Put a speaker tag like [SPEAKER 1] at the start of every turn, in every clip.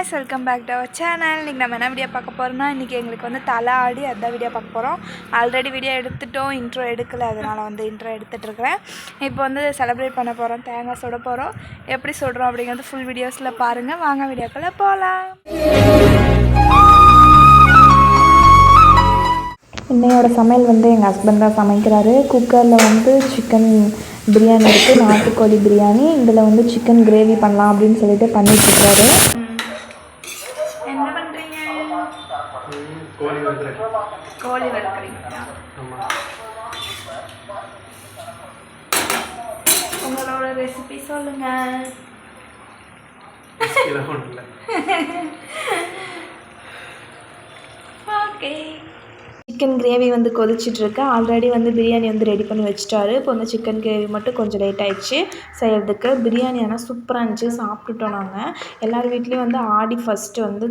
[SPEAKER 1] Guys welcome back to our channel இன்றைக்கி நம்ம என்ன வீடியோ பார்க்க போகிறோம்னா இன்றைக்கி எங்களுக்கு வந்து தலை ஆடி அதான் வீடியோ பார்க்க போகிறோம் ஆல்ரெடி வீடியோ எடுத்துட்டோம் இன்ட்ரோ எடுக்கல அதனால் வந்து இன்ட்ரோ எடுத்துகிட்ருக்கிறேன் இப்போ வந்து செலிப்ரேட் பண்ண போகிறோம் தேங்காய் சுட போகிறோம் எப்படி சுடுறோம் அப்படிங்கிறது ஃபுல் வீடியோஸில் பாருங்கள் வாங்க வீடியோக்குள்ளே போகலாம்
[SPEAKER 2] இன்னையோட சமையல் வந்து எங்கள் ஹஸ்பண்ட் தான் சமைக்கிறாரு. குக்கரில் வந்து சிக்கன் பிரியாணி இருக்குது நாட்டுக்கோழி பிரியாணி இதில் வந்து சிக்கன் கிரேவி பண்ணலாம் அப்படின்னு சொல்லிட்டு பண்ணிட்டுருக்காரு
[SPEAKER 1] என்ன பண்ணுறீங்க
[SPEAKER 3] கோழி வந்து
[SPEAKER 1] கோழி வறுக்கிறீங்களா
[SPEAKER 3] ஆமாம்
[SPEAKER 1] உங்களோட ரெசிபி
[SPEAKER 3] இல்லை.
[SPEAKER 1] ஓகே
[SPEAKER 2] சிக்கன் கிரேவி வந்து கொதிச்சிட்ருக்கு. ஆல்ரெடி வந்து பிரியாணி வந்து ரெடி பண்ணி வச்சிட்டாரு. இப்போ வந்து சிக்கன் கிரேவி மட்டும் கொஞ்சம் லேட் ஆயிடுச்சு. செய்கிறதுக்கு பிரியாணி ஆனால் சூப்பராக இருந்துச்சு. சாப்பிட்டுட்டோம் நாங்கள் எல்லார் வீட்லேயும் வந்து ஆடி ஃபஸ்ட்டு வந்து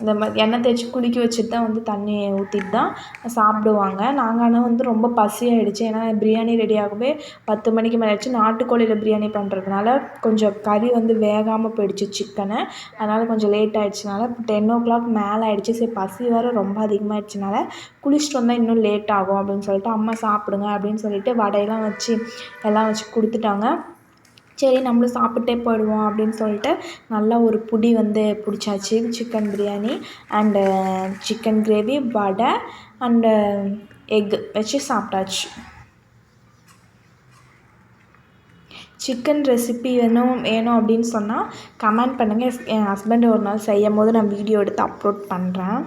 [SPEAKER 2] இந்த மாதிரி எண்ணெய் தேய்ச்சி குளிக்க வச்சுட்டு தான் வந்து தண்ணி ஊற்றிட்டு தான் சாப்பிடுவாங்க. நாங்கள் ஆனால் வந்து ரொம்ப பசியாகிடுச்சி ஏன்னா பிரியாணி ரெடி ஆகவே பத்து மணிக்கு மேலே ஆயிடுச்சு. நாட்டுக்கோழியில் பிரியாணி பண்ணுறதுனால கொஞ்சம் கறி வந்து வேகாமல் போயிடுச்சு சிக்கனை. அதனால் கொஞ்சம் லேட் ஆயிடுச்சுனால டென் ஓ கிளாக் மேலே ஆகிடுச்சி சரி பசி வேறு ரொம்ப அதிகமாகிடுச்சினால குளிச்சுட்டு வந்தால் இன்னும் லேட் ஆகும் அப்படின்னு சொல்லிட்டு அம்மா சாப்பிடுங்க அப்படின்னு சொல்லிட்டு வடையெல்லாம் வச்சு எல்லாம் வச்சு கொடுத்துட்டாங்க. சரி நம்மளும் சாப்பிட்டே போயிடுவோம் அப்படின்னு சொல்லிட்டு நல்லா ஒரு புடி வந்து பிடிச்சாச்சு chicken biryani and chicken gravy vada and egg uh, வச்சு சாப்பிட்டாச்சு. சிக்கன் ரெசிபி வேணும் வேணும் அப்படின்னு சொன்னால் கமெண்ட் பண்ணுங்கள் என் ஹஸ்பண்ட் ஒரு நாள் செய்யும் போது நான் வீடியோ எடுத்து அப்லோட் பண்ணுறேன்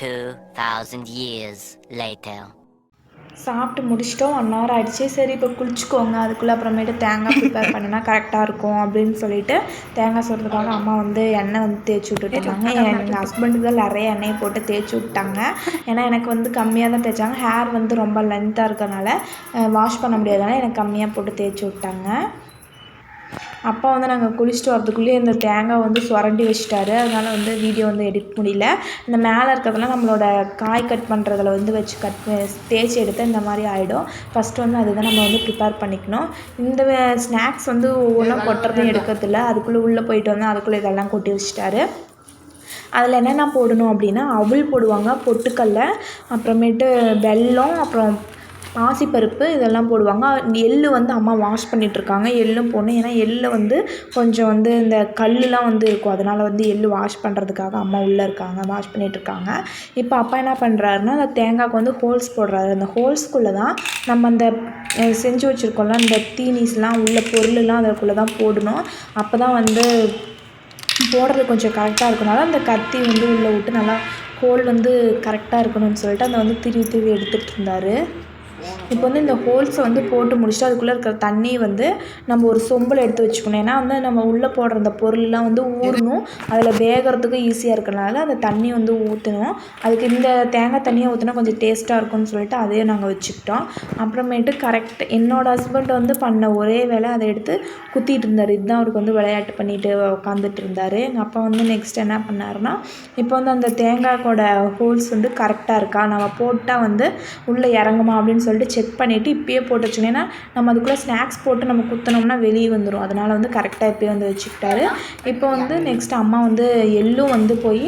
[SPEAKER 4] Two thousand years later.
[SPEAKER 2] சாப்பிட்டு முடிச்சிட்டோம். ஒன் ஹவர் ஆயிடுச்சு. சரி இப்போ குளிச்சுக்கோங்க. அதுக்குள்ளே அப்புறமேட்டு தேங்காய் ப்ரிப்பேர் பண்ணினா கரெக்டாக இருக்கும் அப்படின்னு சொல்லிட்டு தேங்காய் சொல்கிறதுக்காக அம்மா வந்து எண்ணெய் வந்து தேய்ச்சி விட்டுட்டாங்க எங்கள் ஹஸ்பண்டுக்கு தான் நிறைய எண்ணெயை போட்டு தேய்ச்சி விட்டாங்க. ஏன்னா எனக்கு வந்து கம்மியாக தான் தேய்ச்சாங்க. ஹேர் வந்து ரொம்ப லென்த்தாக இருக்கறனால வாஷ் பண்ண முடியாதனால எனக்கு கம்மியாக போட்டு தேய்ச்சி விட்டாங்க. அப்பா வந்து நாங்கள் குளிச்சுட்டு வரதுக்குள்ளேயே இந்த தேங்காய் வந்து சுரண்டி வச்சிட்டாரு. அதனால் வந்து வீடியோ வந்து எடிட் முடியல. இந்த மேலே இருக்கிறதெல்லாம் நம்மளோட காய் கட் பண்ணுறதுல வந்து வச்சு கட் தேய்ச்சி எடுத்து இந்த மாதிரி ஆகிடும் ஃபஸ்ட்டு வந்து அதுதான் நம்ம வந்து ப்ரிப்பேர் பண்ணிக்கணும். இந்த ஸ்நாக்ஸ் வந்து ஒவ்வொன்றும் கொட்டுறதும் எடுக்கிறதில்ல. அதுக்குள்ளே உள்ளே போயிட்டு வந்து அதுக்குள்ளே இதெல்லாம் கொட்டி வச்சிட்டாரு. அதில் என்னென்ன போடணும் அப்படின்னா அவுள் போடுவாங்க பொட்டுக்கல்ல அப்புறமேட்டு வெல்லம் அப்புறம் பாசிப்பருப்பு இதெல்லாம் போடுவாங்க. எள்ளு வந்து அம்மா வாஷ் பண்ணிகிட்ருக்காங்க எள்ளும் போடணும். ஏன்னா எள்ளு வந்து கொஞ்சம் வந்து இந்த கல்லுலாம் வந்து இருக்கும். அதனால் வந்து எள்ளு வாஷ் பண்ணுறதுக்காக அம்மா உள்ளே இருக்காங்க. வாஷ் பண்ணிகிட்ருக்காங்க இப்போ அப்பா என்ன பண்ணுறாருன்னா அந்த தேங்காய்க்கு வந்து ஹோல்ஸ் போடுறாரு. அந்த ஹோல்ஸ்குள்ளே தான் நம்ம அந்த செஞ்சு வச்சுருக்கோம்ல அந்த தீனிஸ்லாம் உள்ள பொருளெலாம் அதற்குள்ளே தான் போடணும். அப்போ தான் வந்து போடுறது கொஞ்சம் கரெக்டாக இருக்கனால அந்த கத்தி வந்து உள்ளே விட்டு நல்லா ஹோல் வந்து கரெக்டாக இருக்கணும்னு சொல்லிட்டு அதை வந்து திருவி திருவி எடுத்துகிட்டு இருந்தார். Thanks. இப்போ வந்து இந்த ஹோல்ஸை வந்து போட்டு முடிச்சுட்டு அதுக்குள்ளே இருக்கிற தண்ணி வந்து நம்ம ஒரு சொம்பில் எடுத்து வச்சுக்கணும். ஏன்னா வந்து நம்ம உள்ளே போடுற அந்த பொருள்லாம் வந்து ஊறணும். அதில் வேகிறதுக்கு ஈஸியாக இருக்கிறனால அந்த தண்ணி வந்து ஊற்றணும் அதுக்கு இந்த தேங்காய் தண்ணியை ஊற்றினா கொஞ்சம் டேஸ்ட்டாக இருக்கும்னு சொல்லிட்டு அதையே நாங்கள் வச்சுக்கிட்டோம். அப்புறமேட்டு கரெக்ட் என்னோட ஹஸ்பண்ட் வந்து பண்ண ஒரே வேலை அதை எடுத்து குத்திட்டு இருந்தார். இதுதான் அவருக்கு வந்து விளையாட்டு பண்ணிட்டு உட்காந்துட்டு இருந்தார். எங்கள் அப்பா வந்து நெக்ஸ்ட் என்ன பண்ணாருன்னா இப்போ வந்து அந்த தேங்காய்க்கோட ஹோல்ஸ் வந்து கரெக்டாக இருக்கா? நம்ம போட்டால் வந்து உள்ளே இறங்குமா அப்படின்னு சொல்லிட்டு செக் பண்ணிவிட்டு இப்பயே போட்டு வச்சுக்கணும். ஏன்னா நம்ம அதுக்குள்ளே ஸ்நாக்ஸ் போட்டு நம்ம குத்தினோம்னா வெளியே வந்துடும் அதனால் வந்து கரெக்டாக இப்போயே வந்து வச்சுக்கிட்டாரு. இப்போ வந்து நெக்ஸ்ட் அம்மா வந்து எள்ளும் வந்து போய்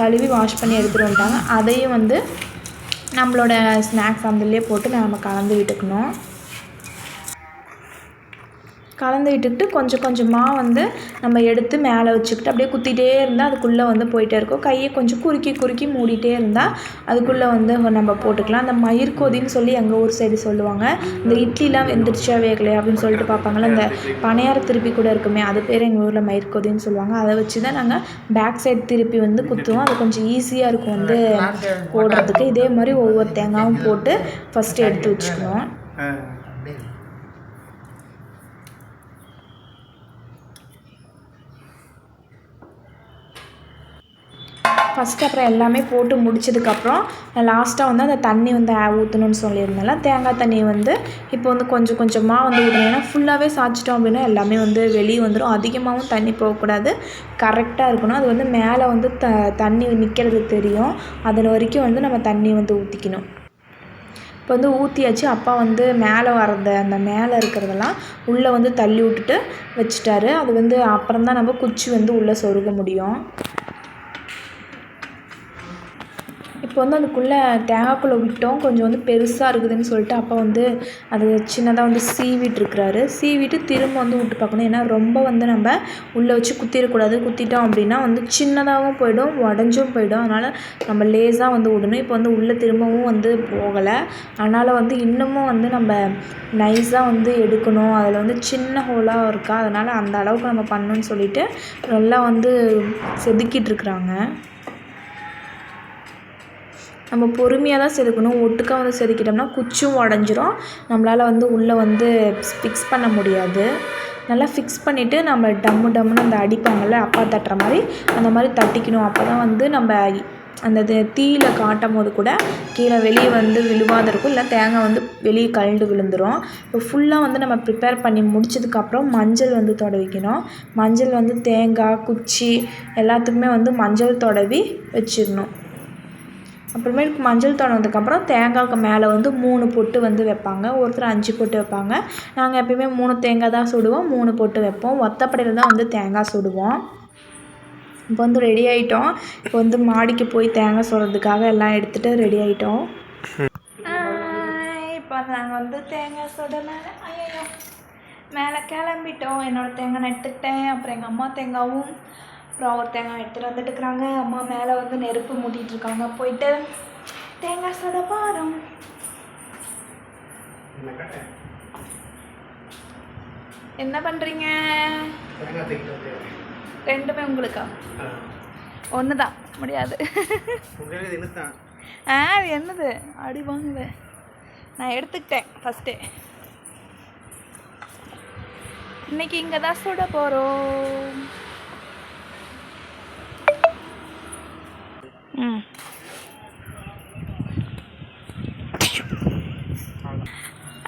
[SPEAKER 2] கழுவி வாஷ் பண்ணி எடுத்துகிட்டு வந்துட்டாங்க. அதையும் வந்து நம்மளோட ஸ்நாக்ஸ் அதுலேயே போட்டு நம்ம கலந்து விட்டுக்கணும். கலந்து விட்டுக்கிட்டு கொஞ்சம் கொஞ்சமாக வந்து நம்ம எடுத்து மேலே வச்சுக்கிட்டு அப்படியே குத்திட்டே இருந்தால் அதுக்குள்ளே வந்து போயிட்டே இருக்கும். கையை கொஞ்சம் குறுக்கி குறுக்கி மூடிட்டே இருந்தால் அதுக்குள்ளே வந்து நம்ம போட்டுக்கலாம். அந்த மயிர்கோதின்னு சொல்லி எங்கள் ஊர் சைடு சொல்லுவாங்க. இந்த இட்லிலாம் வெந்துருச்சா வேகலையா அப்படின்னு சொல்லிட்டு பார்ப்பாங்கள்ல இந்த பனையார திருப்பி கூட இருக்குமே அது பேர் எங்கள் ஊரில் மயிர்கோதின்னு சொல்லுவாங்க. அதை வச்சு தான் நாங்கள் பேக் சைடு திருப்பி வந்து குத்துவோம். அது கொஞ்சம் ஈஸியாக இருக்கும் வந்து போடுறதுக்கு. இதே மாதிரி ஒவ்வொரு தேங்காயும் போட்டு ஃபஸ்ட்டு எடுத்து வச்சுக்கணும் ஃபஸ்ட்டு அப்புறம் எல்லாமே போட்டு முடிச்சதுக்கப்புறம் லாஸ்ட்டாக வந்து அந்த தண்ணி வந்து ஊற்றணும்னு சொல்லியிருந்தேன்ல தேங்காய் தண்ணி வந்து இப்போ வந்து கொஞ்சம் கொஞ்சமாக வந்து ஊற்றணும் ஏன்னா ஃபுல்லாகவே சாய்ச்சிட்டோம் அப்படின்னா எல்லாமே வந்து வெளியே வந்துடும் அதிகமாகவும் தண்ணி போகக்கூடாது. கரெக்டாக இருக்கணும். அது வந்து மேலே வந்து த தண்ணி நிற்கிறது தெரியும். அதில் வரைக்கும் வந்து நம்ம தண்ணி வந்து ஊற்றிக்கணும் இப்போ வந்து ஊற்றியாச்சு அப்பா வந்து மேலே வர்றத அந்த மேலே இருக்கிறதெல்லாம் உள்ளே வந்து தள்ளி விட்டுட்டு வச்சுட்டாரு. அது வந்து அப்புறம் தான் நம்ம குச்சி வந்து உள்ளே சொருக முடியும். இப்போ வந்து அதுக்குள்ளே தேங்காய்க்குள்ளே விட்டோம். கொஞ்சம் வந்து பெருசாக இருக்குதுன்னு சொல்லிட்டு அப்போ வந்து அது சின்னதாக வந்து சீவிட்டுருக்கிறாரு சீவிட்டு திரும்ப வந்து விட்டு பார்க்கணும். ஏன்னா ரொம்ப வந்து நம்ம உள்ளே வச்சு குத்திடக்கூடாது. குத்திட்டோம் அப்படின்னா வந்து சின்னதாகவும் போயிடும் உடஞ்சும் போயிடும். அதனால் நம்ம லேஸாக வந்து விடணும். இப்போ வந்து உள்ளே திரும்பவும் வந்து போகலை. அதனால் வந்து இன்னமும் வந்து நம்ம நைஸாக வந்து எடுக்கணும். அதில் வந்து சின்ன ஹோலாக இருக்கா? அதனால் அந்த அளவுக்கு நம்ம பண்ணணும்னு சொல்லிட்டு நல்லா வந்து செதுக்கிட்டு இருக்கிறாங்க. நம்ம பொறுமையாக தான் செதுக்கணும். ஒட்டுக்கா வந்து செதுக்கிட்டோம்னா குச்சும் உடஞ்சிரும். நம்மளால் வந்து உள்ளே வந்து ஃபிக்ஸ் பண்ண முடியாது. நல்லா ஃபிக்ஸ் பண்ணிவிட்டு நம்ம டம்மு டம்முன்னு அந்த அடிப்பாங்கள்ல அப்பா தட்டுற மாதிரி அந்த மாதிரி தட்டிக்கணும். அப்போ தான் வந்து நம்ம அந்த இது தீயில காட்டும் போது கூட கீழே வெளியே வந்து விழுவாத இருக்கும். இல்லை தேங்காய் வந்து வெளியே கழண்டு விழுந்துரும். இப்போ ஃபுல்லாக வந்து நம்ம ப்ரிப்பேர் பண்ணி முடிச்சதுக்கப்புறம் மஞ்சள் வந்து தொடவிக்கணும். மஞ்சள் வந்து தேங்காய் குச்சி எல்லாத்துக்குமே வந்து மஞ்சள் தொடவி வச்சிடணும். அப்புறமேட்டுக்கு மஞ்சள் தடவினதுக்கப்புறம் தேங்காய்க்கு மேலே வந்து மூணு பொட்டு வந்து வைப்பாங்க. ஒருத்தர் அஞ்சு பொட்டு வைப்பாங்க. நாங்கள் எப்பயுமே மூணு தேங்காய் தான் சுடுவோம். மூணு பொட்டு வைப்போம். ஒத்தப்படையில் தான் வந்து தேங்காய் சுடுவோம். இப்போ வந்து ரெடி ஆகிட்டோம் இப்போ வந்து மாடிக்கு போய் தேங்காய் சுடுறதுக்காக எல்லாம் எடுத்துகிட்டு ரெடி ஆகிட்டோம்
[SPEAKER 1] இப்போ நாங்கள் வந்து தேங்காய் சுட மேலே ஐயோ மேலே கிளம்பிட்டோம். என்னோட தேங்காய் நட்டுக்கிட்டேன் அப்புறம் எங்கள் அம்மா தேங்காவும் அப்புறம் ஒரு தேங்காய் எடுத்துகிட்டு வந்துட்டு இருக்கிறாங்க அம்மா மேலே வந்து நெருப்பு மூட்டிகிட்டு இருக்காங்க போயிட்டு தேங்காய் சுட போகிறோம்
[SPEAKER 3] என்ன
[SPEAKER 1] பண்ணுறீங்க. ரெண்டுமே உங்களுக்கா. ஒன்று தான் முடியாது. ஆ அது என்னது? அடி வாங்குது நான் எடுத்துக்கிட்டேன் ஃபஸ்ட்டு இன்னைக்கு இங்கே தான் சுட போகிறோம்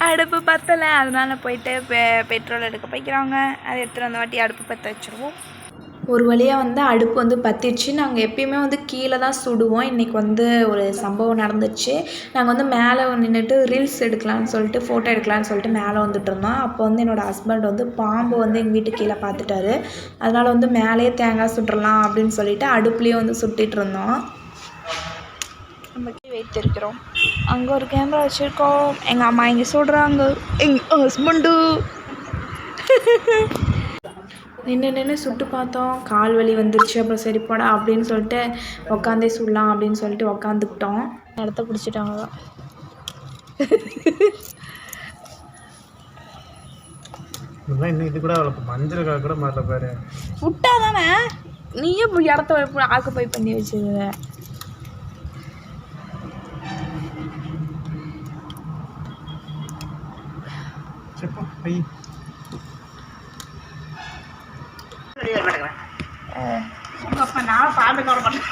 [SPEAKER 1] அடுப்பு பத்தலை. அதனால போயிட்டு பெ பெட்ரோல் எடுக்க போய்க்கிறாங்க. அதை எடுத்துகிட்டு வந்த வாட்டி அடுப்பு பற்ற வச்சுருவோம்.
[SPEAKER 2] ஒரு வழியாக வந்து அடுப்பு வந்து பற்றிடுச்சு நாங்கள் எப்பயுமே வந்து கீழே தான் சுடுவோம். இன்றைக்கி வந்து ஒரு சம்பவம் நடந்துச்சு. நாங்கள் வந்து மேலே நின்றுட்டு ரீல்ஸ் எடுக்கலாம்னு சொல்லிட்டு ஃபோட்டோ எடுக்கலாம்னு சொல்லிட்டு மேலே வந்துட்டு இருந்தோம். அப்போ வந்து என்னோடய ஹஸ்பண்ட் வந்து பாம்பு வந்து எங்கள் வீட்டு கீழே பார்த்துட்டாரு அதனால் வந்து மேலேயே தேங்காய் சுட்டுறலாம் அப்படின்னு சொல்லிட்டு அடுப்புலேயே வந்து சுட்டிகிட்டு இருந்தோம்.
[SPEAKER 1] வைத்திருக்கிறோம். அங்கே ஒரு கேமரா வச்சுருக்கோம். எங்கள் அம்மா இங்கே சுடுறாங்க எங்கள் ஹஸ்பண்டு
[SPEAKER 2] நின்று நின்று சுட்டு பார்த்தோம். கால் வலி வந்துருச்சு. அப்புறம் சரி போடா அப்படின்னு சொல்லிட்டு உக்காந்தே சுடலாம் அப்படின்னு சொல்லிட்டு உக்காந்துக்கிட்டோம். இடத்த பிடிச்சிட்டாங்க தான்.
[SPEAKER 3] இன்னும் இது கூட அவ்வளோ மஞ்சள் கலர் கூட மாறல பாரு.
[SPEAKER 1] விட்டா தானே? நீயே இப்படி இடத்த ஆக்குப்பை பண்ணி வச்சுருக்க
[SPEAKER 5] நான் பாம்பை தொட மாட்டேன்.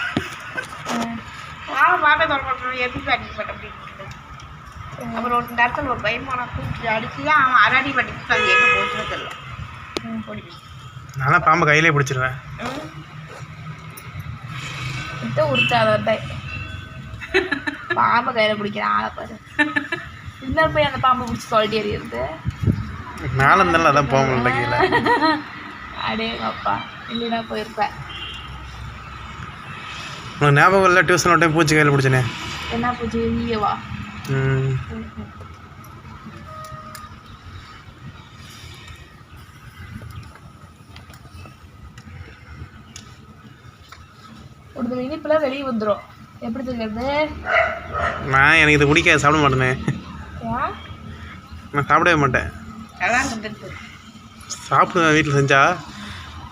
[SPEAKER 5] நான் பாம்பை தொட மாட்டேன். எப்படி அடிக்க மாட்டேன் அப்படின்னு அப்புறம் ஒரு நேரத்தில் ஒரு பயமான கூப்பிட்டு அடிச்சு அவன் அரடி பண்ணிட்டு அது எங்கே போச்சுன்னு தெரியல.
[SPEAKER 3] நானும் பாம்பை கையிலே பிடிச்சிருவேன்.
[SPEAKER 1] இதை உடுத்தாத பாம்பை கையில் பிடிக்கிற ஆளை பாரு. இன்னும் போய் அந்த பாம்பை பிடிச்சி சொல்லிட்டு எறியுது
[SPEAKER 3] மேலே இருந்தாலும் அதான் போக முடியல கீழே.
[SPEAKER 1] அடே அப்பா இல்லைன்னா போயிருப்பேன்.
[SPEAKER 3] உனக்கு ஞாபகம் இல்லை டியூஷன் ஒரு டைம் பூச்சி கையில் பிடிச்சனே?
[SPEAKER 1] என்ன பூச்சி? நீயவா
[SPEAKER 3] ம்.
[SPEAKER 1] ஒரு இனிப்புலாம் வெளியே வந்துடும் எப்படி தெரியுது
[SPEAKER 3] நான் எனக்கு இது பிடிக்காது சாப்பிட மாட்டேனே. நான் சாப்பிடவே மாட்டேன்.
[SPEAKER 5] கண்டுட்டு
[SPEAKER 3] சாப்பிடுவேன் வீட்டில் செஞ்சா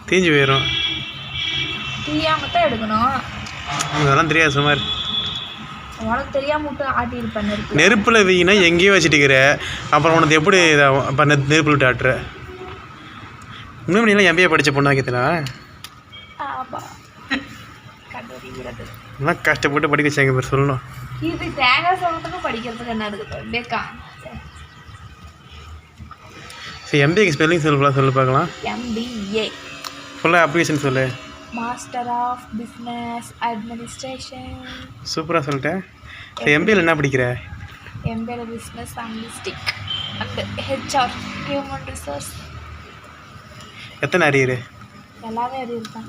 [SPEAKER 3] தீஞ்சு போயிடும்
[SPEAKER 1] தெரியாம தான் எடுக்கணும்.
[SPEAKER 3] அதெல்லாம் தெரியாது சுமார்
[SPEAKER 1] உனக்கு தெரியாம விட்டு ஆட்டி இருப்பேன் நெருப்பு
[SPEAKER 3] நெருப்பில் வீங்கினா எங்கேயோ வச்சுட்டுக்கிற. அப்புறம் உனக்கு எப்படி இதாகும் அப்போ நெ நெருப்பில் விட்டு ஆட்டுற? இன்னும் நீலாம் எம்பிஏ படித்த பொண்ணா கேத்தனா
[SPEAKER 1] ஆமா.
[SPEAKER 2] கண்டுபிடிக்கிறது.
[SPEAKER 3] இன்னும் கஷ்டப்பட்டு படிக்க வச்சாங்க பேர் சொல்லணும்.
[SPEAKER 2] இது தேங்காய் சொல்றதுக்கும் படிக்கிறதுக்கு என்ன இருக்குது? பேக்கா?
[SPEAKER 3] சரி எம்பிஏக்கு ஸ்பெல்லிங் சொல்லு ஃபுல்லாக சொல்லு பார்க்கலாம்.
[SPEAKER 2] எம்பிஏ
[SPEAKER 3] ஃபுல்லாக அப்ளிகேஷன் சொல்லு.
[SPEAKER 2] மாஸ்டர் ஆஃப் பிஸ்னஸ் அட்மினிஸ்ட்ரேஷன்
[SPEAKER 3] சூப்பராக சொல்லிட்டேன். சரி எம்பிஏல என்ன படிக்கிற?
[SPEAKER 2] எம்பிஏல business analytics and HR human resource
[SPEAKER 3] எத்தனை அரியரு?
[SPEAKER 2] எல்லாமே அது இருக்கான்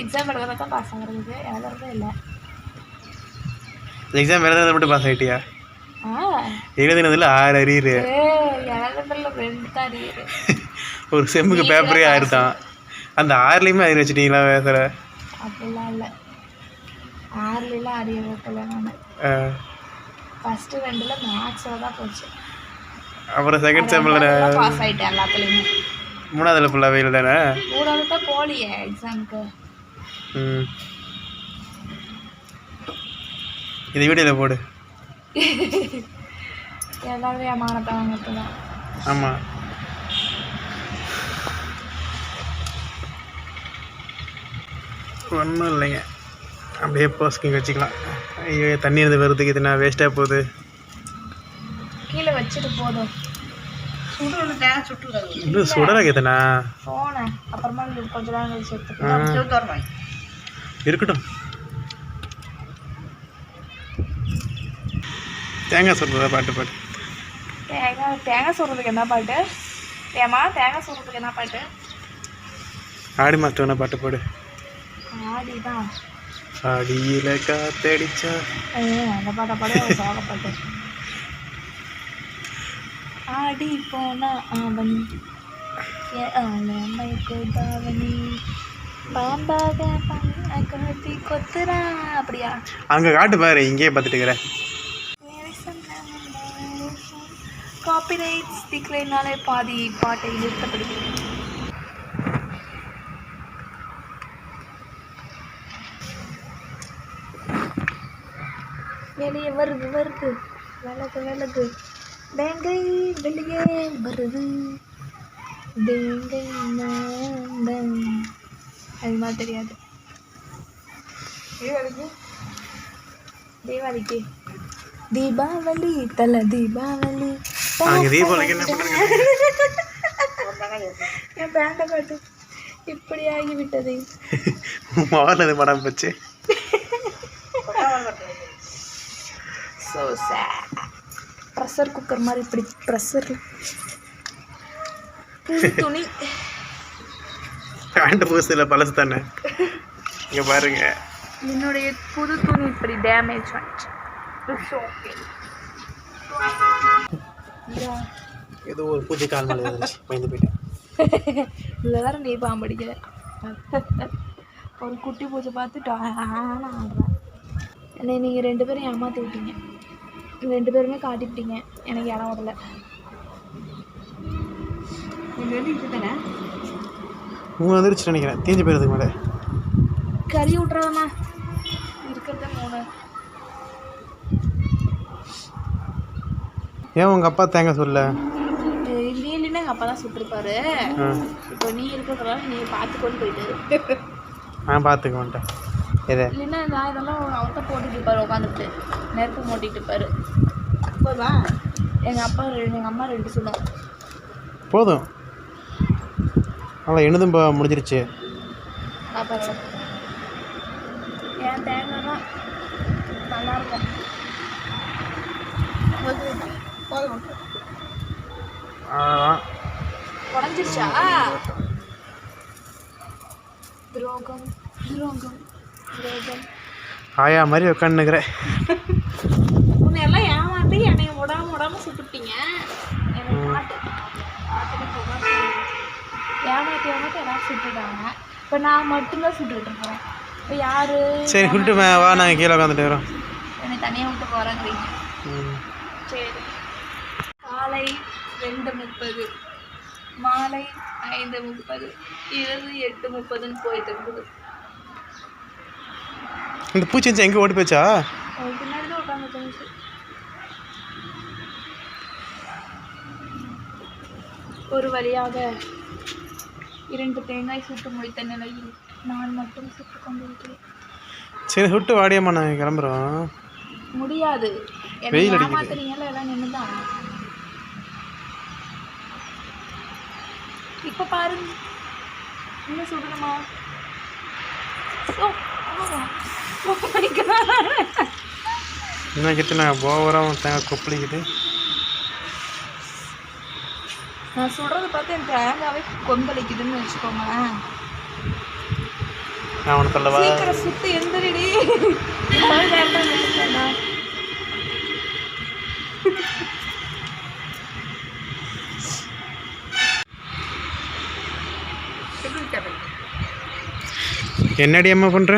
[SPEAKER 2] எக்ஸாம் எழுதுறத தான் பாஸ் ஆகிறது. எழுதுறதே இல்லை.
[SPEAKER 3] எக்ஸாம் எழுதுறத மட்டும் பாஸ் ஆகிட்டியா எழுதுனதுல ஆறு அரியரு. ஒரு செம்முக்கு பேப்பரே ஆறு தான் அந்த ஆறுலேயுமே அரியர் வச்சுட்டீங்களா வேற
[SPEAKER 2] அப்படிலாம் இல்லை. ஆறுலாம் அறிய வைக்கல நான். ஃபஸ்ட்டு ரெண்டில் மேக்ஸில் தான் போச்சு.
[SPEAKER 3] அப்புறம் செகண்ட் செம்மில்
[SPEAKER 2] பாஸ் ஆகிட்டேன் எல்லாத்துலேயுமே.
[SPEAKER 3] மூணாவதுல ஃபுல்லாகவே இல்லை தானே?
[SPEAKER 2] மூணாவது தான் எக்ஸாமுக்கு
[SPEAKER 3] ம். இது வீடியோவில் போடு.
[SPEAKER 2] எல்லாரும் என் மானத்தை வாங்கிட்டு தான்
[SPEAKER 3] ஆமாம் ஒன்றும் இல்லைங்க. அப்படியே போஸ்கிங் வச்சுக்கலாம். ஐயோ தண்ணி இருந்து வருதுக்கு இது நான் வேஸ்ட்டாக போகுது.
[SPEAKER 2] கீழே வச்சுட்டு போதும்.
[SPEAKER 3] இன்னும் சுடலை கேத்தனா
[SPEAKER 2] அப்புறமா கொஞ்ச நேரம் கழிச்சு
[SPEAKER 3] இருக்கட்டும். தேங்காய் சொல்கிறதா பாட்டு பாட்டு
[SPEAKER 2] தேங்காய் தேங்காய் சொல்கிறதுக்கு என்ன பாட்டு? ஏமா தேங்காய் சொல்கிறதுக்கு என்ன பாட்டு?
[SPEAKER 3] ஆடி மாதம் பாட்டு போடு.
[SPEAKER 2] ஆடி தான்
[SPEAKER 3] அடியில் காத்தடிச்சா
[SPEAKER 2] அந்த பாட்டை பாடு சோக பாட்டு. ஆடி போனா அவன் தாவணி பாம்பாக கட்டி கொத்துறான். அப்படியா?
[SPEAKER 3] அங்கே காட்டு பாரு இங்கேயே பார்த்துட்டு இருக்கிறேன்
[SPEAKER 2] காப்பிரைட் ஸ்டிக்லைனாலே பாதி பாட்டை நிறுத்தப்படுகிறது. வெளியே வருது வருது. விலகு விலகு வேங்கை வெளியே வருது. வேங்கை. அது மாதிரி தெரியாது. தீபாவளிக்கு தீபாவளிக்கு தீபாவளி தல தீபாவளி.
[SPEAKER 3] அங்கே தீபாவளிக்கு என்ன பண்ணுறீங்க
[SPEAKER 2] என் பேண்டை காட்டு இப்படி ஆகிவிட்டது.
[SPEAKER 3] மாறினது படம் போச்சு.
[SPEAKER 2] ஸோ ப்ரெஷர் குக்கர் மாதிரி இப்படி ப்ரெஷர் துணி.
[SPEAKER 3] பேண்ட் புதுசு இல்லை பழசு தானே. இங்கே பாருங்க.
[SPEAKER 2] என்னுடைய புது துணி இப்படி டேமேஜ் ஆயிடுச்சு. இட்ஸ் ஓகே
[SPEAKER 3] ஏதோ ஒரு பூஜை கால் மேலே இருந்துச்சு பயந்து போயிட்டேன்
[SPEAKER 2] இதில் வேற நீ பாம்படிக்கிற ஒரு குட்டி பூஜை பார்த்துட்டு ஆனா ஆடுறேன் என்னை நீங்கள் ரெண்டு பேரும் ஏமாற்றி விட்டீங்க ரெண்டு பேருமே காட்டிவிட்டீங்க எனக்கு இடம் விடல
[SPEAKER 3] மூணு வந்துருச்சு நினைக்கிறேன் தீஞ்சு போயிருதுக்கு மேலே
[SPEAKER 2] கறி விட்றதாம்மா இருக்கிறத மூணு
[SPEAKER 3] ஏன் உங்கள் அப்பா தேங்காய் சொல்ல
[SPEAKER 2] நீ இல்லைன்னா எங்கள் அப்பா தான் சுட்டிருப்பாரு இப்போ நீ இருக்கிறதுனால நீ பார்த்து கொண்டு போயிட்டு.
[SPEAKER 3] நான் பார்த்துக்க மாட்டேன் எதை?
[SPEAKER 2] இல்லைன்னா நான் இதெல்லாம் அவர்கிட்ட போட்டுட்டு இருப்பாரு உட்காந்துட்டு நெருப்பு மூட்டிட்டு இருப்பாரு.
[SPEAKER 5] போதுமா?
[SPEAKER 2] எங்கள் அப்பா எங்கள் அம்மா ரெண்டு சொல்லும்.
[SPEAKER 3] போதும். நல்லா என்னதும் இப்போ முடிஞ்சிருச்சு.
[SPEAKER 2] என் நல்லாயிருக்கும்
[SPEAKER 5] போதும்
[SPEAKER 3] அவ்வளோதான்
[SPEAKER 2] உடஞ்சிருச்சா? துரோகம் துரோகம் துரோகம்.
[SPEAKER 3] ஆயா மாதிரி உட்காந்துக்கிறேன்
[SPEAKER 2] உன்னை எல்லாம் ஏமாத்தி என்னை விடாம விடாம சுட்டுட்டீங்க. ஏமாத்தி ஏமாத்தி எல்லாரும் சுட்டுட்டாங்க. இப்போ நான் மட்டும்தான் சுட்டுக்கிட்டு இப்போ யாரு?
[SPEAKER 3] சரி சொல்லிட்டு மே- வா நாங்கள் கீழே உட்காந்துட்டு வரோம்.
[SPEAKER 2] என்னை தனியாக விட்டு போகிறாங்கிறீங்க. சரி. காலை ரெண்டு முப்பது. மாலை ஐந்து முப்பது. இரவு எட்டு முப்பதுன்னு போயிட்டு இருக்குது.
[SPEAKER 3] இந்த பூச்சி எங்கே ஓடி போச்சா?
[SPEAKER 2] பின்னாடி தான் உட்காந்து தோணுச்சு ஒரு வழியாக இரண்டு தேங்காய் சுட்டு முடித்த நிலையில் நான் மட்டும் சுட்டு கொண்டிருக்கிறேன்.
[SPEAKER 3] சரி சுட்டு வாடியம்மா நாங்கள் கிளம்புறோம்.
[SPEAKER 2] முடியாது. என்னை. ஏமாத்துனீங்கல்ல எல்லாம் நின்றுதான். இப்போ பாருங்க ஓ my God.
[SPEAKER 3] என்ன கிட்ட போவரம் தேங்காய் கொப்பளிக்குது?
[SPEAKER 2] நான் சுடுறத பார்த்து என் தேங்காவே கொந்தளிக்குதுன்னு வச்சுக்கோங்களேன்.
[SPEAKER 3] நான் உனக்கு
[SPEAKER 2] சீக்கிரம் சுத்து எந்திரடி.
[SPEAKER 3] என்னடி அம்மா பண்ணுற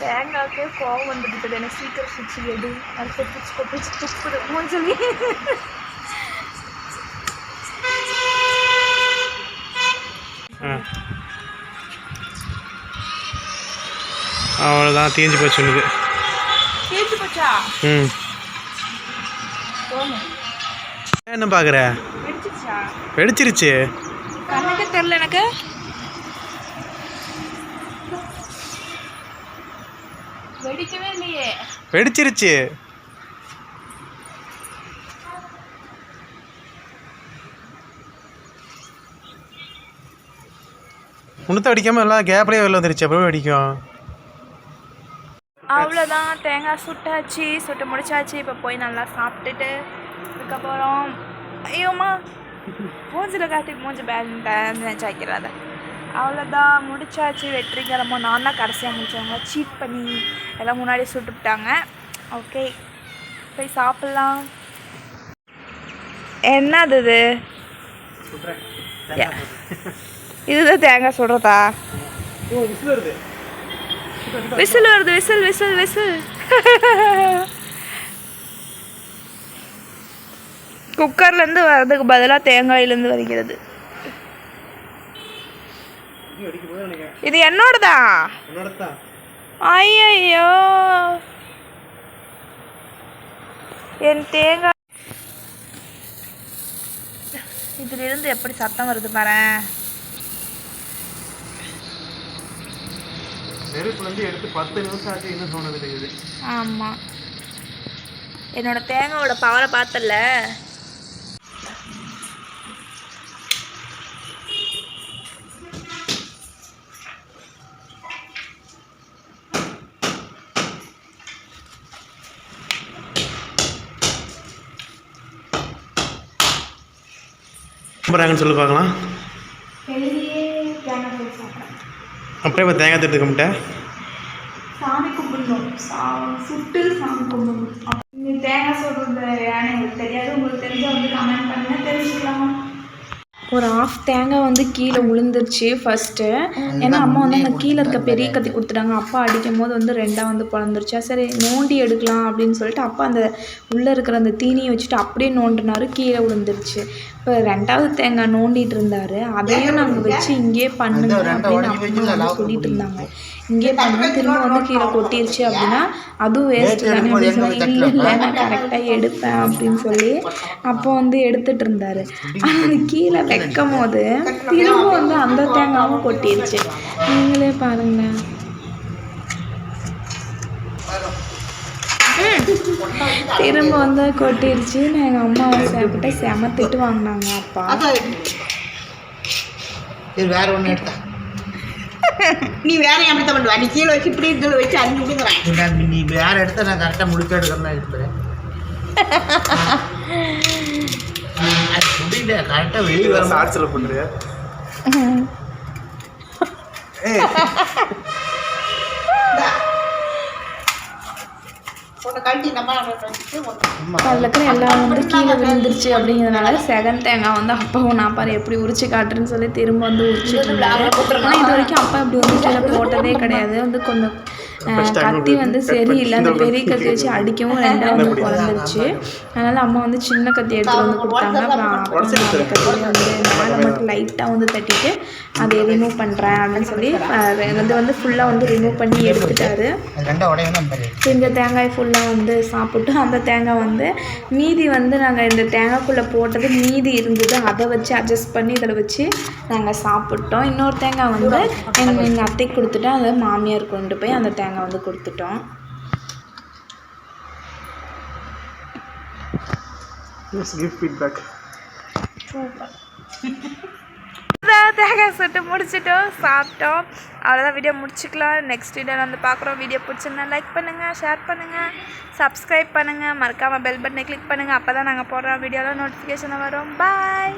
[SPEAKER 2] தேங்காய்க்கே கோவம் வந்துட்டு எனக்கு சீக்கிரம் சுச்சு எடு. அது கொப்பிச்சு கொப்பிச்சு துப்புது மூஞ்சலி.
[SPEAKER 3] அவ்வளோதான் தீஞ்சு போச்சு உனக்கு.
[SPEAKER 2] கேட்டு போச்சா?
[SPEAKER 3] ம். என்ன பார்க்குற வெடிச்சிருச்சு.
[SPEAKER 2] கண்ணுக்கே தெரில எனக்கு. வெடிக்கவே இல்லையே.
[SPEAKER 3] வெடிச்சிருச்சு. உனத்த அடிக்காமல் எல்லாம் கேப்லேயே வெளில வந்துருச்சு. அப்புறம் வெடிக்கும்.
[SPEAKER 2] அவ்வளோதான் தேங்காய் சுட்டாச்சு. சுட்டு முடிச்சாச்சு. இப்போ போய் நல்லா சாப்பிட்டுட்டு இருக்க போகிறோம் ஐயோம்மா மூஞ்சில் காட்டி மூஞ்சி பேலண்ட் நினச்சி வைக்கிறாத அவ்வளோதான் முடிச்சாச்சு வெற்றிகரமாக நான் தான் கடைசியாக முடிச்சவங்க சீட் பண்ணி எல்லாம் முன்னாடி சுட்டுவிட்டாங்க ஓகே போய் சாப்பிட்லாம். என்னது இது. இதுதான் தேங்காய் சுடுறதா விசில் வருது விசில் விசில் விசில். குக்கர்லேருந்து வர்றதுக்கு பதிலாக தேங்காயிலேருந்து வருகிறது இது என்னோடதா? ஐயோ என் தேங்காய் இதிலிருந்து எப்படி சத்தம் வருது பாரு
[SPEAKER 3] நெருப்புலேருந்து எடுத்து பத்து நிமிஷம் ஆச்சு இன்னும் சொன்னது இருக்குது.
[SPEAKER 2] ஆமாம் என்னோட தேங்காயோட பவரை பார்த்தல
[SPEAKER 3] கும்பிட்றாங்கன்னு சொல்லி பார்க்கலாம். அப்படியே இப்போ தேங்காய் தட்டு கும்பிட்டேன்
[SPEAKER 5] சாமி கும்பிடணும். சா சுட்டு சாமி கும்பிடணும். நீ தேங்காய் சொல்கிறது ஏன்னு எனக்கு தெரியாது. உங்களுக்கு தெரிஞ்ச வந்து கமெண்ட் பண்ணுங்க. தெரிஞ்சுக்கலாமா? ஒரு ஆஃப் தேங்காய் வந்து கீழே விழுந்துருச்சு ஃபஸ்ட்டு ஏன்னா அம்மா வந்து அந்த கீழே இருக்க பெரிய கத்தி கொடுத்துட்டாங்க. அப்பா அடிக்கும் போது வந்து ரெண்டாக வந்து பிறந்துருச்சா சரி நோண்டி எடுக்கலாம் அப்படின்னு சொல்லிட்டு அப்பா அந்த உள்ளே இருக்கிற அந்த தீனியை வச்சுட்டு அப்படியே நோண்டினாரு. கீழே விழுந்துருச்சு இப்போ ரெண்டாவது தேங்காய் நோண்டிட்டு இருந்தாரு அதையும் நாங்கள் வச்சு இங்கேயே பண்ணுங்க அப்படின்னு அம்மா சொல்லிட்டு இருந்தாங்க இங்கே பண்ணா திரும்ப வந்து கீழே கொட்டிருச்சு அப்படின்னா அதுவும் வேஸ்ட் தானே அப்படின்னு சொல்லி இல்லை இல்லை நான் கரெக்டாக எடுப்பேன் அப்படின்னு சொல்லி அப்போ வந்து எடுத்துட்டு இருந்தாரு அது கீழே வைக்கும் போது திரும்ப வந்து அந்த தேங்காவும் கொட்டிருச்சு. நீங்களே பாருங்க திரும்ப வந்து கொட்டிருச்சு. நான் எங்கள் அம்மா சாப்பிட்டு செம திட்டு வாங்கினாங்க அப்பா.
[SPEAKER 6] இது வேற ஒன்று எடுத்தா. நீ வேற எப்படி பண்ணுவ? நீ கீழே வச்சு இப்படி இதில் வச்சு அனுப்பிடுங்கிறேன் நீ வேற எடுத்தா நான் கரெக்டாக முடிக்க எடுக்கிறேன் முடியல கரெக்டாக வெளியே வர
[SPEAKER 3] சாட்சியில் பண்ணுறியா?
[SPEAKER 5] அதில் இருக்கிற எல்லாம் வந்து கீழே விழுந்துருச்சு அப்படிங்கிறதுனால செகண்ட் தேங்காய் வந்து அப்பாவும் நான் பாரு எப்படி உரிச்சு காட்டுறேன்னு சொல்லி திரும்ப வந்து உரிச்சிட்டு இருந்தாரு ஆனால் இது வரைக்கும் அப்பா இப்படி வந்து கீழே போட்டதே கிடையாது. வந்து கொஞ்சம்
[SPEAKER 2] கத்தி வந்து சரியில்லை அந்த பெரிய கத்தி வச்சு அடிக்கவும் ரெண்டாவது வந்து குழந்துருச்சு அதனால் அம்மா வந்து சின்ன கத்தி எடுத்துகிட்டு வந்து கொடுத்தாங்க. அப்புறம் அந்த கத்தியை வந்து மேலே மட்டும் லைட்டாக வந்து தட்டிட்டு அதை ரிமூவ் பண்ணுறேன் அப்படின்னு சொல்லி அது வந்து ஃபுல்லாக வந்து ரிமூவ் பண்ணி எடுத்துட்டாரு. இந்த தேங்காய் ஃபுல்லாக வந்து சாப்பிட்டு அந்த தேங்காய் வந்து மீதி வந்து நாங்கள் இந்த தேங்காய்க்குள்ளே போட்டது மீதி இருந்தது. அதை வச்சு அட்ஜஸ்ட் பண்ணி இதில் வச்சு நாங்கள் சாப்பிட்டோம். இன்னொரு தேங்காய் வந்து எங்கள் எங்கள் அத்தைக்கு கொடுத்துட்டு அதை மாமியார் கொண்டு போய் அந்த தேங்காய் வந்து கொடுத்துட்டோம்.
[SPEAKER 3] எஸ் கிவ் ஃபீட்பேக்
[SPEAKER 1] அதான் தேங்காய் சுட்டு முடிச்சிட்டோம் சாப்பிட்டோம். அவ்வளோதான் வீடியோ முடிச்சுக்கலாம். நெக்ஸ்ட் வீடியோவில் வந்து பார்க்குறோம். வீடியோ பிடிச்சிருந்தா லைக் பண்ணுங்கள் ஷேர் பண்ணுங்கள் சப்ஸ்கிரைப் பண்ணுங்கள் மறக்காமல் பெல் பட்டனை கிளிக் பண்ணுங்கள் அப்போ தான் நாங்கள் போடுற வீடியோவில் நோட்டிஃபிகேஷன் வரும்.
[SPEAKER 3] பாய்